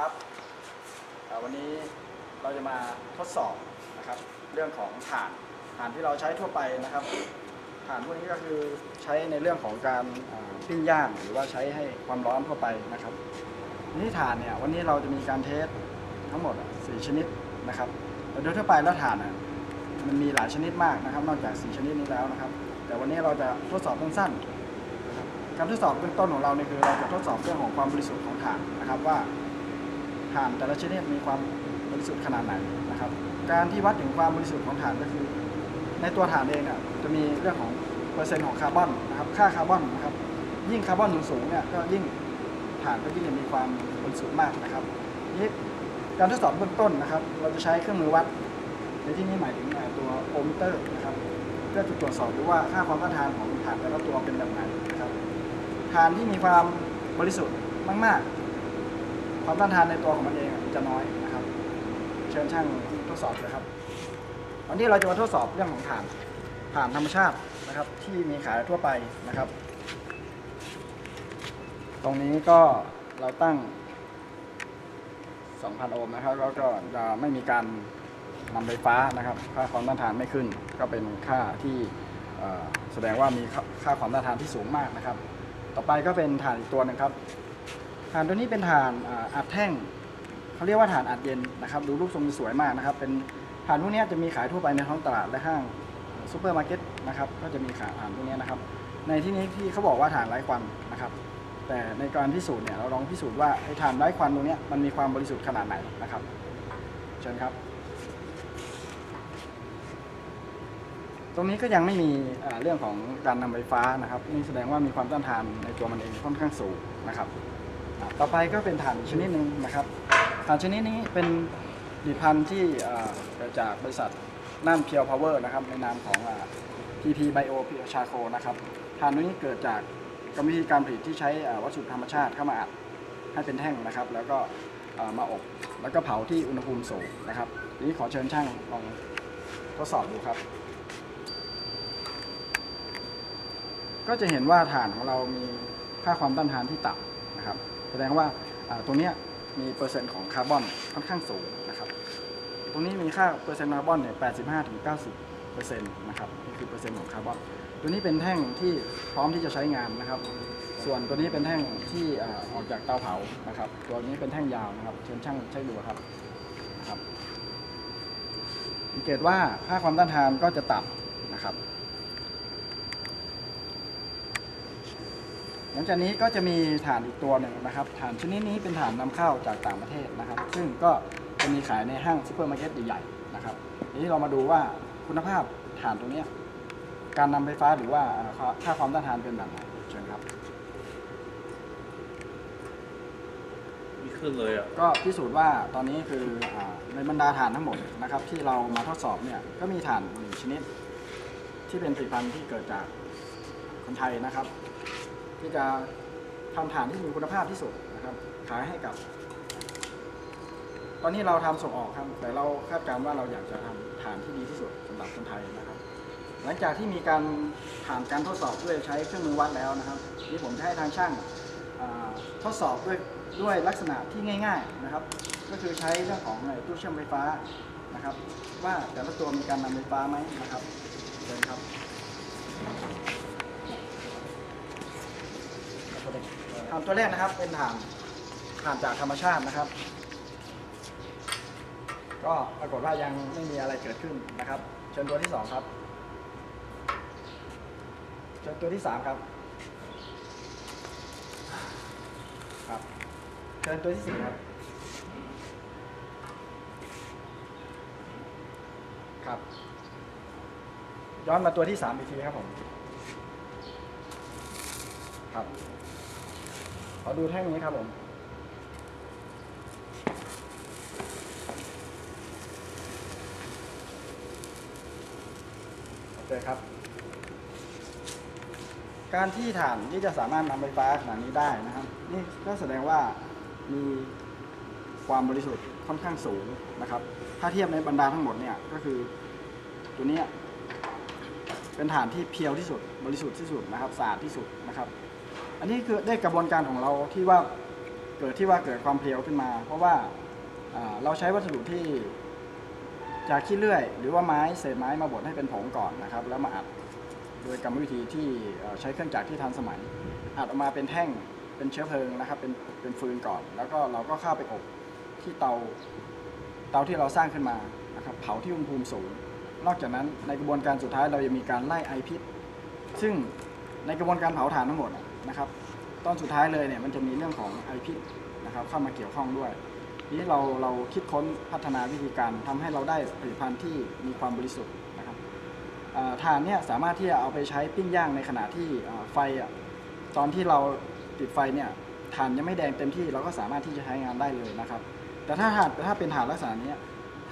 ครับวันนี้เราจะมาทดสอบนะครับ เรื่องของถ่านถ่านที่เราใช้ทั่วไปนะครับถ่านพวกนี้ก็คือใช้ในเรื่องของการปิ้งย่างหรือว่าใช้ให้ความร้อนทั่วไปนะครับนี่ถ่านเนี่ยวันนี้เราจะมีการเทสทั้งหมดอะสี่ชนิดนะครับโดยทั่วไปแล้วถ่านอะมันมีหลายชนิดมากนะครับ นอกจากสี่ชนิดนี้แล้วนะครับ แต่วันนี้เราจะทดสอบสั้นๆการทดสอบเบื้องต้นของเราเนี่ยคือเราจะทดสอบเรื่องของความบริสุทธิ์ของถ่านนะครับว่า ถ่านแต่ละชนิดมีความบริสุทธิ์ขนาดไหนนะครับ การที่วัดถึงความบริสุทธิ์ของถ่านก็คือ ในตัวถ่านเองอะจะมีเรื่องของเปอร์เซ็นต์ของคาร์บอนนะครับค่าคาร์บอนนะครับยิ่งคาร์บอนสูงๆเนี่ยก็ยิ่งถ่านก็ยิ่งจะมีความบริสุทธิ์มากนะครับนี่การทดสอบเบื้องต้นนะครับ เราจะใช้เครื่องมือวัด ในที่นี้หมายถึงตัวโอห์มมิเตอร์นะครับเพื่อจะตรวจสอบดูว่าค่าความต้านทานของถ่านแต่ละตัวเป็นแบบไหนนะครับถ่านที่มีความบริสุทธิ์มากๆ ความต้านทานในตัวของมันเองจะน้อยนะครับ เชิญช่างทดสอบเลยครับ วันนี้เราจะมาทดสอบเรื่องของถ่านถ่านธรรมชาตินะครับ ที่มีขายทั่วไปนะครับ ตรงนี้ก็เราตั้ง 2,000 โอห์มนะครับแล้วก็จะไม่มีการนำไฟฟ้านะครับ ค่าความต้านทานไม่ขึ้น ก็เป็นค่าที่แสดงว่ามีค่าความต้านทานที่สูงมากนะครับ ต่อไปก็เป็นถ่านอีกตัวหนึงครับ ถ่านตัวนี้เป็นถ่านอัดแท่งเขาเรียกว่าถ่านอัดเย็นนะครับดูรูปทรงสวยมากนะครับ เป็นถ่านพวกนี้จะมีขายทั่วไปในท้องตลาดและห้างซูเปอร์มาร์เก็ตนะครับก็จะมีขายถ่านพวกนี้นะครับ ในที่นี้ที่เขาบอกว่าถ่านไร้ควันนะครับแต่ในการพิสูจน์เนี่ยเราลองพิสูจน์ว่าไอ้ถ่านไร้ควันตรงนี้มันมีความบริสุทธิ์ขนาดไหนนะครับเชิญครับ ตรงนี้ก็ยังไม่มีเรื่องของการนำไฟฟ้านะครับนี่แสดงว่ามีความต้านทานในตัวมันเองค่อนข้างสูงนะครับ ต่อไปก็เป็นถ่านชนิดหนึ่งนะครับถ่านชนิดนี้เป็นผลิตภัณฑ์ที่เกิดจากบริษัทน่านเพียวพาวเวอร์นะครับในนามของอ่า PP Bio p u r e Charcoal นะครับถ่านตัวนี้เกิดจากกรรมวิธีการผลิตที่ใช้วัสดุธรรมชาติเข้ามาอัดให้เป็นแท่งนะครับ แล้วก็มาอบแล้วก็เผาที่อุณหภูมิสูงนะครับนี้ขอเชิญช่างลองทดสอบดูครับ ก็จะเห็นว่าถ่านของเรามีค่าความต้านทานที่ต่ำนะครับ แสดงว่าตรงนี้มีเปอร์เซ็นต์ของคาร์บอนค่อนข้างสูงนะครับตรงนี้มีค่าเปอร์เซ็นต์คาร์บอนเนี่ย85ถึง90เปอร์เซ็นต์นะครับนี่คือเปอร์เซ็นต์ของคาร์บอน ตัวนี้เป็นแท่งที่พร้อมที่จะใช้งานนะครับ ส่วนตัวนี้เป็นแท่งที่อออกจากเตาเผานะครับ ตัวนี้เป็นแท่งยาวนะครับ เชิญช่างใช้ดูครับนะครับสังเกตว่าค่าความต้านทานก็จะต่ำนะครับ หลังจากนี้ก็จะมีถ่านอีกตัวหนึ่งนะครับถ่านชนิดนี้เป็นถ่านนำเข้าจากต่างประเทศนะครับ ซึ่งก็จะมีขายในห้างซูเปอร์มาร์เก็ตใหญ่ๆนะครับทีนี้เรามาดูว่าคุณภาพถ่านตรงเนี้ยการนำไฟฟ้าหรือว่าเอ่อค่าความต้านทานเป็นแบบไหนเชิญครับมีขึ้นเลยอะก็พิสูจน์ว่าตอนนี้คืออาในบรรดาถ่านทั้งหมดนะครับที่เรามาทดสอบเนี่ยก็มีถ่านหนึ่งชนิด ที่เป็นผลิตภัณฑ์ที่เกิดจากคนไทยนะครับ ที่จะทำถ่านที่มีคุณภาพที่สุดนะครับ ขายให้กับ ตอนนี้เราทำส่งออกครับ แต่เราคาดการณ์ว่าเราอยากจะทำถ่านที่ดีที่สุดสำหรับคนไทยนะครับ หลังจากที่มีการผ่านการทดสอบด้วยใช้เครื่องมือวัดแล้วนะครับนี่ผมจะให้ทางช่างทดสอบด้วยด้วยลักษณะที่ง่าย ๆนะครับ ก็คือใช้เรื่องของตู้เชื่อมไฟฟ้านะครับ ว่าแต่ละตัวมีการนำไฟฟ้าไหมนะครับเชิญครับ ถ่านตัวแรกนะครับ เป็นถ่านถ่านจากธรรมชาตินะครับ ก็ปรากฏว่ายังไม่มีอะไรเกิดขึ้นนะครับ เชิญตัวที่สองครับ เชิญตัวที่สามครับ ครับ เชิญตัวที่สี่ครับ ครับ ย้อนมาตัวที่สามอีกทีครับผมครับ ขอดูแท่งนี้ครับผม โอเคครับ การที่ถ่านที่จะสามารถนำไฟฟ้าขนาดนี้ได้นะครับ นี่ก็แสดงว่ามีความบริสุทธิ์ค่อนข้างสูงนะครับ ถ้าเทียบในบรรดาทั้งหมดเนี่ยก็คือตัวนี้ เป็นฐานที่เพียวที่สุด บริสุทธิ์ที่สุดนะครับสะอาดที่สุดนะครับ อันนี้คือได้กระบวนการของเราที่ว่าเกิดที่ว่าเกิดความเพียวขึ้นมา เพราะว่าเราใช้วัสดุที่จากขี้เลื่อย หรือว่าไม้เศษไม้มาบดให้เป็นผงก่อนนะครับ แล้วมาอัดโดยกรรมวิธีที่ใช้เครื่องจักรที่ทันสมัย อัดออกมาเป็นแท่งเป็นเชื้อเพลิงนะครับ เป็นเป็นฟืนก่อน แล้วก็เราก็เข้าไปอบที่เตาเตาที่เราสร้างขึ้นมานะครับเผาที่อุณหภูมิสูง นอกจากนั้นในกระบวนการสุดท้ายเรายังมีการไล่ไอพิษซึ่งในกระบวนการเผาถ่านทั้งหมดนะครับ ตอนสุดท้ายเลยเนี่ยมันจะมีเรื่องของไอพิษนะครับเข้ามาเกี่ยวข้องด้วยนี้เราเราคิดค้นพัฒนาวิธีการทำให้เราได้ผลิตภัณฑ์ที่มีความบริสุทธิ์นะครับถ่านเนี่ยสามารถที่จะเอาไปใช้ปิ้งย่างในขณะที่ไฟตอนที่เราติดไฟเนี่ยถ่านยังไม่แดงเต็มที่เราก็สามารถที่จะใช้งานได้เลยนะครับ แต่ถ้าถ่านถ้าเป็นถ่านลักษณะเนี้ย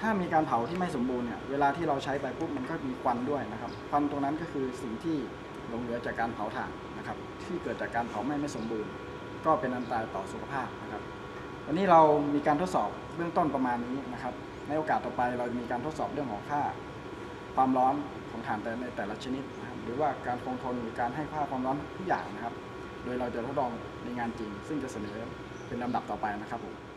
ถ้ามีการเผาที่ไม่สมบูรณ์เนี่ยเวลาที่เราใช้ไปปุ๊บมันก็มีควันด้วยนะครับควันตรงนั้นก็คือสิ่งที่หลงเหลือจากการเผาถ่านนะครับ ที่เกิดจากการเผาไหม้ไม่สมบูรณ์ ก็เป็นอันตรายต่อสุขภาพนะครับ วันนี้เรามีการทดสอบเบื้องต้นประมาณนี้นะครับ ในโอกาสต่อไปเรามีการทดสอบเรื่องของค่า ความร้อนของถ่านแต่ในแต่ละชนิดนะรหรือว่าการคงทนหรือการให้ค่าความร้อนทุกอย่างนะครับ โดยเราจะทดลองในงานจริง ซึ่งจะเสนอเป็นลำดับต่อไปนะครับผม